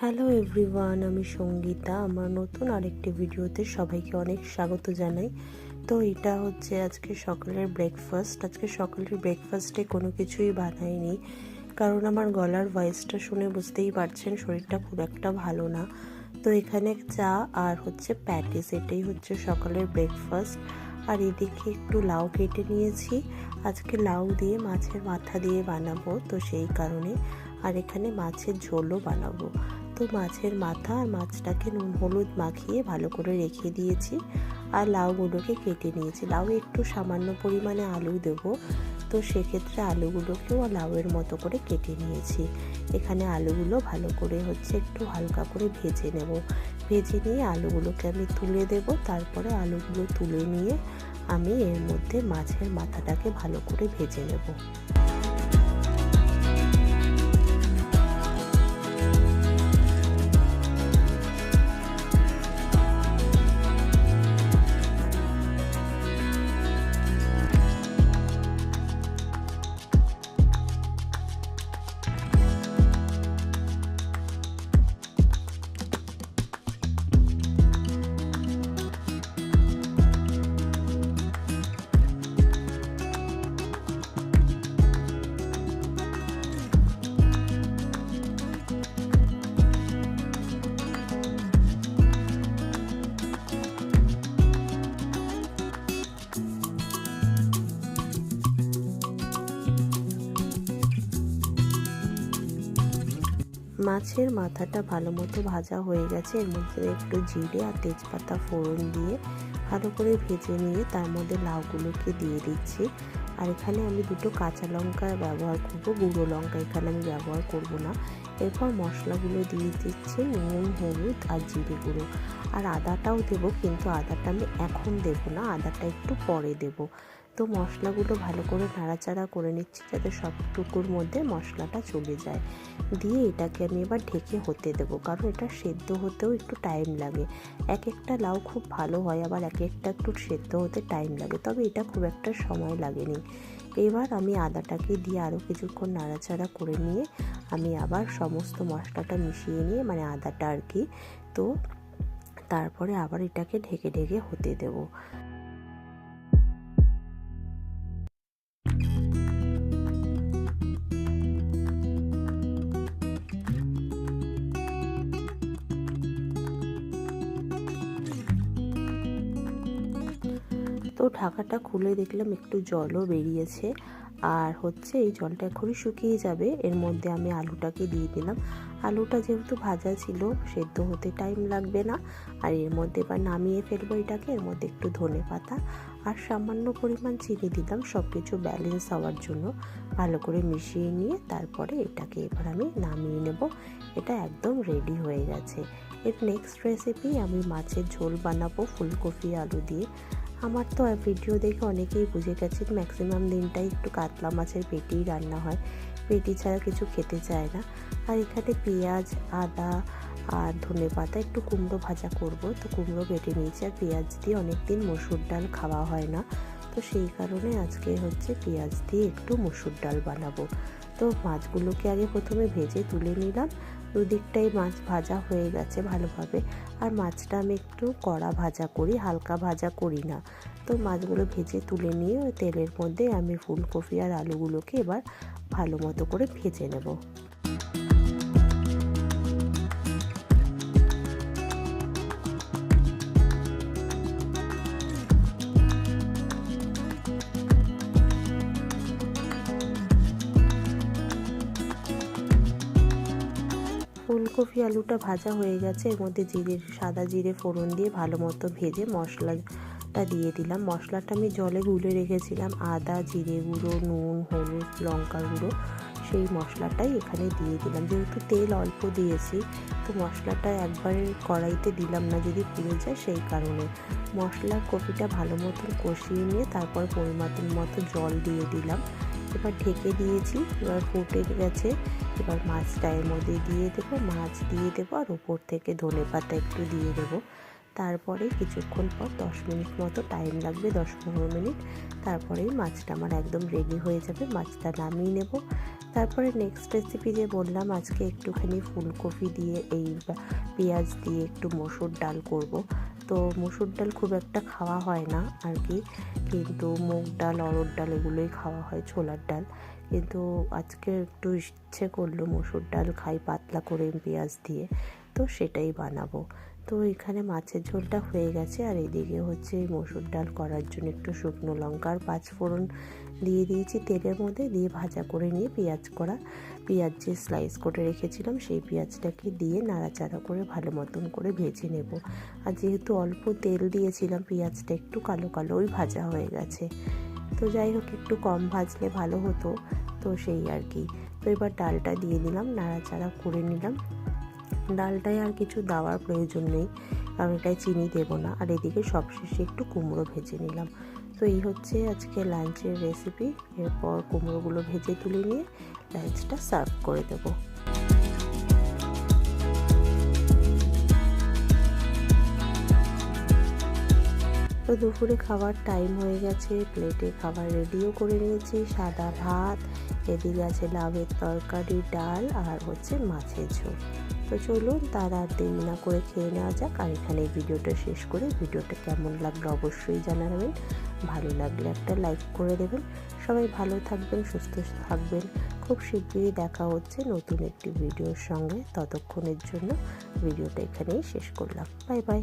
Hello everyone, আমি সঙ্গীতা। আমার নতুন আরেকটি ভিডিওতে সবাইকে অনেক স্বাগত জানাই। তো এটা হচ্ছে আজকে সকালের ব্রেকফাস্ট আজকে সকালের ব্রেকফাস্টে কোনো কিছুই বানাইনি। কারণ আমার গলার ভয়েসটা শুনে বুঝতেই পারছেন, শরীরটা খুব একটা ভালো না। তো এখানে চা আর হচ্ছে প্যাটিস এটাই হচ্ছে সকালের ব্রেকফাস্ট আর এদিকে একটু লাউ কেটে নিয়েছি। আজকে লাউ দিয়ে মাছের মাথা দিয়ে বানাবো, তো সেই কারণে। আর এখানে মাছের ঝোলও বানাবো। তো মাছের মাথা আর মাছটাকে নুন হলুদ মাখিয়ে ভালো করে রেখে দিয়েছি। আর লাউগুলোকে কেটে নিয়েছি। লাউ একটু সামান্য পরিমাণে আলু দেব। তো সেক্ষেত্রে আলুগুলোকেও লাউয়ের মতো করে কেটে নিয়েছি। এখানে আলুগুলো ভালো করে হচ্ছে একটু হালকা করে ভেজে নেব। ভেজে নিয়ে আলুগুলোকে আমি তুলে দেব। তারপরে আলুগুলো তুলে নিয়ে আমি এর মধ্যে মাছের মাথাটাকে ভালো করে ভেজে নেব। মাছের মাথাটা ভালো মতো ভাজা হয়ে গেছে। এর মধ্যে একটু জিরে আর তেজপাতা ফোড়ন দিয়ে ভালো করে ভেজে নিয়ে তার মধ্যে লাউগুলোকে দিয়ে দিচ্ছি। আর এখানে আমি দুটো কাঁচা লঙ্কা ব্যবহার করব, গুঁড়ো লঙ্কা এখানে আমি ব্যবহার করব না। এরপর মশলাগুলো দিয়ে দিচ্ছি নুন, হলুদ আর জিরে গুঁড়ো। আর আদাটাও দেবো, কিন্তু আদাটা আমি এখন দেবো না, আদাটা একটু পরে দেবো। তো মশলাগুলো ভালো করে নাড়াচাড়া করে নিচ্ছি যাতে সবটুকুর মধ্যে মশলাটা চলে যায়। দিয়ে এটাকে আমি এবার ঢেকে হতে দেবো, কারণ এটা সেদ্ধ হতেও একটু টাইম লাগে। এক একটা লাউ খুব ভালো হয়, আবার এক একটা একটু সেদ্ধ হতে টাইম লাগে, তবে এটা খুব একটা সময় লাগেনি। এবার আমি আদাটাকে দিয়ে আরও কিছুক্ষণ নাড়াচাড়া করে নিয়ে আমি আবার সমস্ত মশলাটা মিশিয়ে নিয়ে মানে আদাটা আর কি, তো তারপরে আবার এটাকে ঢেকে ঢেকে হতে দেবো। তো ঢাকাটা খুলে দেখলাম একটু জলও বেরিয়েছে। আর হচ্ছে এই জলটা এখনই শুকিয়ে যাবে। এর মধ্যে আমি আলুটাকে দিয়ে দিলাম। আলুটা যেহেতু ভাজা ছিল, সেদ্ধ হতে টাইম লাগবে না। আর এর মধ্যে এবার নামিয়ে ফেলব এটাকে। এর মধ্যে একটু ধনে পাতা আর সামান্য পরিমাণ চিনি দিলাম। সব কিছু ব্যালেন্স হওয়ার জন্য ভালো করে মিশিয়ে নিয়ে তারপরে এটাকে এবার আমি নামিয়ে নেব। এটা একদম রেডি হয়ে গেছে। এর নেক্সট রেসিপি আমি মাছের ঝোল বানাবো ফুলকপি আলু দিয়ে। আমার তো ভিডিও দেখে অনেকেই বুঝে গেছেন ম্যাক্সিমাম দিনটাই একটু কাতলা মাছের পেটিই রান্না হয়। পেটি ছাড়া কিছু খেতে চায় না। আর এখানে পেঁয়াজ, আদা আর ধনে পাতা একটু কুমড়ো ভাজা করব। তো কুমড়ো কেটে নিয়েছি আর পেঁয়াজ দিয়ে অনেক দিন মসুর ডাল খাওয়া হয় না। তো সেই কারণে আজকে হচ্ছে পেঁয়াজ দিয়ে একটু মসুর ডাল বানাবো। তো মাছগুলোকে আগে প্রথমে ভেজে তুলে নিলাম। দুদিকটাই মাছ ভাজা হয়ে গেছে ভালোভাবে। আর মাছটা আমি একটু কড়া ভাজা করি, হালকা ভাজা করি না। তো মাছগুলো ভেজে তুলে নিয়ে তেলের মধ্যে আমি ফুলকপি আর আলুগুলোকে এবার ভালো মতো করে ভেজে নেব। ফুলকপি আলুটা ভাজা হয়ে গেছে। এর মধ্যে জিরে, সাদা জিরে ফোড়ন দিয়ে ভালো মতো ভেজে মশলাটা দিয়ে দিলাম। মশলাটা আমি জলে গুলে রেখেছিলাম। আদা, জিরে গুঁড়ো, নুন, হলুদ, লঙ্কা গুঁড়ো, সেই মশলাটাই এখানে দিয়ে দিলাম। যেহেতু তেল অল্প দিয়েছি, তো মশলাটা একবারে কড়াইতে দিলাম না যদি পুড়ে যায়, সেই কারণে। মশলার কপিটা ভালো মতন কষিয়ে নিয়ে তারপর পরিমাণ মতো জল দিয়ে দিলাম। এবার ঢেকে দিয়েছি, এবার ফুটে গেছে। এবার মাছটা এর মধ্যে দিয়ে দেবো, মাছ দিয়ে দেবো আর উপর থেকে ধনে পাতা একটু দিয়ে দেবো। তারপরে কিছুক্ষণ পর দশ মিনিট মতো টাইম লাগবে, দশ পনেরো মিনিট। তারপরেই মাছটা আমার একদম রেডি হয়ে যাবে, মাছটা নামিয়ে নেব। তারপরে নেক্সট রেসিপি যে বললাম, আজকে একটুখানি ফুলকপি দিয়ে এই পেঁয়াজ দিয়ে একটু মসুর ডাল করব। তো মুসুর ডাল খুব একটা খাওয়া হয় না আর কি। কিন্তু মুগ ডাল অরড় ডাল এগুলোই খাওয়া হয়, ছোলার ডাল। কিন্তু আজকে একটু ইচ্ছে করল মুসুর ডাল খাই, পাতলা করে পেঁয়াজ দিয়ে। তো সেটাই বানাবো। তো এখানে মাছের ঝোলটা হয়ে গেছে আর এদিকে হচ্ছে এই মসুর ডাল করার জন্য একটু শুকনো লঙ্কা আর পাঁচ ফোড়ন দিয়ে দিয়েছি তেলের মধ্যে, দিয়ে ভাজা করে নিয়ে পেঁয়াজ করা। পেঁয়াজ যে স্লাইস করে রেখেছিলাম সেই পেঁয়াজটাকে দিয়ে নাড়াচাড়া করে ভালো মতন করে ভেজে নেব। আর যেহেতু অল্প তেল দিয়েছিলাম পেঁয়াজটা একটু কালো কালো ওই ভাজা হয়ে গেছে। তো যাই হোক, একটু কম ভাজলে ভালো হতো। তো সেই আর কি। তো এবার ডালটা দিয়ে দিলাম, নাড়াচাড়া করে নিলাম। ডালটায় আর কিছু দেওয়ার প্রয়োজন নেই। কারণ এটায় চিনি দেবো না। আর এদিকে সবশেষে একটু কুমড়ো ভেজে নিলাম। তো এই হচ্ছে আজকে লাঞ্চের রেসিপি এরপর কুমড়োগুলো ভেজে তুলে নিয়ে লাঞ্চটা সার্ভ করে দেবো। তো দুপুরে খাবার টাইম হয়ে গেছে। প্লেটে খাবার রেডিও করে নিয়েছি। সাদা ভাত, এদিকে আছে লাভের তরকারি, ডাল আর হচ্ছে মাছের ঝোল। তো চলুন তার আর দেরি না করে খেয়ে নেওয়া যাক। আর এখানে ভিডিওটা শেষ করে ভিডিওটা কেমন লাগল অবশ্যই জানাবেন। ভালো লাগলে একটা লাইক করে দেবেন। সবাই ভালো থাকবেন, সুস্থ থাকবেন। খুব শীঘ্রই দেখা হচ্ছে নতুন একটি ভিডিওর সঙ্গে। ততক্ষণের জন্য ভিডিওটা এখানেই শেষ করলাম। Bye bye.